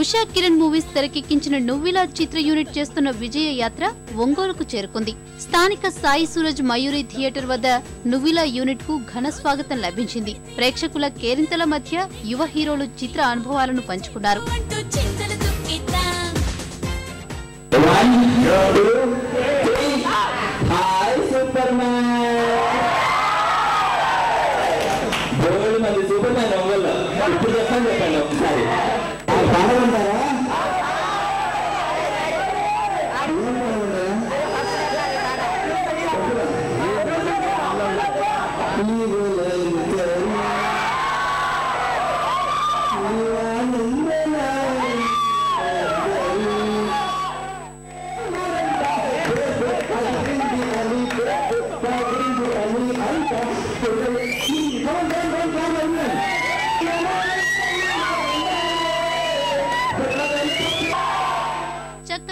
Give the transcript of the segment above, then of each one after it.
Usha Kiran movies తెరకెక్కించిన నువ్విలా చిత్ర unit చేస్తున్న విజయ యాత్ర ఒంగోలుకు చేరుకుంది. స్థానిక సాయి సూరజ్ మయూరి థియేటర్ వద్ద నువ్విలా యూనిట్కు ఘన స్వాగతం లభించింది. ప్రేక్షకుల కేరింతల మధ్య యువ హీరోలు చిత్ర అనుభవాలను పంచుకున్నారు. బోల్డ్ మంది సూపర్ మ్యాన్ ఒంగోలు ఇప్పుడు చెప్పండి చెప్పండి ఒకసారి పాడమంటారా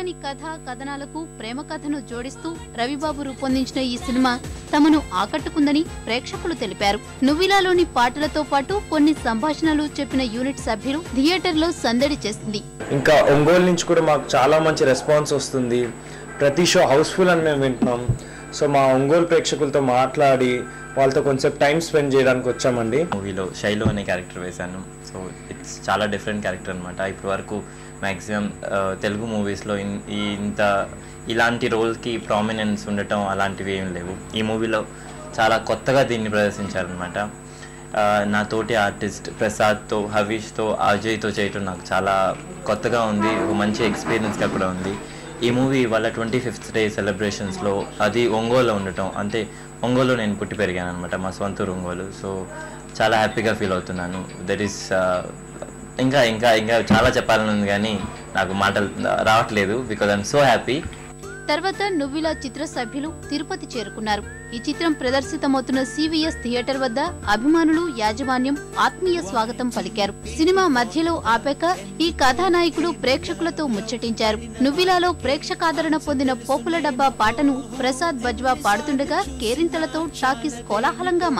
చక్కని కథ కథనాలకు ప్రేమ కథను జోడిస్తూ రవిబాబు రూపొందించిన ఈ సినిమా తమను ఆకట్టుకుందని ప్రేక్షకులు తెలిపారు. నువ్విలాలోని పాటలతో పాటు కొన్ని సంభాషణలు చెప్పిన యూనిట్ సభ్యులు థియేటర్లో సందడి చేసింది. ఇంకా ఒంగోలు నుంచి కూడా మాకు చాలా మంచి రెస్పాన్స్ వస్తుంది. ప్రతి షో హౌస్ఫుల్ అని మేము వింటున్నాం. సో మా ఒంగోలు ప్రేక్షకులతో మాట్లాడి వాళ్ళతో కొంచెం టైం స్పెండ్ చేయడానికి వచ్చామండి. మూవీలో శైలు అనే క్యారెక్టర్ వేశాను. సో ఇట్స్ చాలా డిఫరెంట్ క్యారెక్టర్ అనమాట ఇప్పటి వరకు మ్యాక్సిమం uh, తెలుగు మూవీస్లో ఇంత ఇలాంటి రోల్కి ప్రామినెన్స్ ఉండటం అలాంటివి ఏం లేవు. ఈ మూవీలో చాలా కొత్తగా దీన్ని ప్రదర్శించారనమాట uh, నా తోటి ఆర్టిస్ట్ ప్రసాద్తో హవీష్తో అజయ్తో చేయటం నాకు చాలా కొత్తగా ఉంది. ఒక మంచి ఎక్స్పీరియన్స్గా కూడా ఉంది. ఈ మూవీ వాళ్ళ ట్వంటీ ఫిఫ్త్ డే సెలబ్రేషన్స్లో అది ఒంగోలులో ఉండటం. అంటే ఒంగోలు నేను పుట్టి పెరిగాను అనమాట మా సొంతూరు ఒంగోలు. సో చాలా హ్యాపీగా ఫీల్ అవుతున్నాను. దట్ ఈస్ uh, ఇంకా ఇంకా ఇంకా చాలా చెప్పాలని ఉంది కానీ నాకు మాటలు రావట్లేదు బికాజ్ ఐఎమ్ సో హ్యాపీ తర్వాత నువ్విలా చిత్ర సభ్యులు తిరుపతి చేరుకున్నారు. ఈ చిత్రం ప్రదర్శితమవుతున్న సివిఎస్ థియేటర్ వద్ద అభిమానులు యాజమాన్యం ఆత్మీయ స్వాగతం పలికారు. సినిమా మధ్యలో ఆపాక ఈ కథానాయకుడు ప్రేక్షకులతో ముచ్చటించారు. నువ్విలాలో ప్రేక్షకాదరణ పొందిన పోపుల డబ్బా పాటను ప్రసాద్ బజ్వా పాడుతుండగా కేరింతలతో షాకిస్ కోలాహలంగా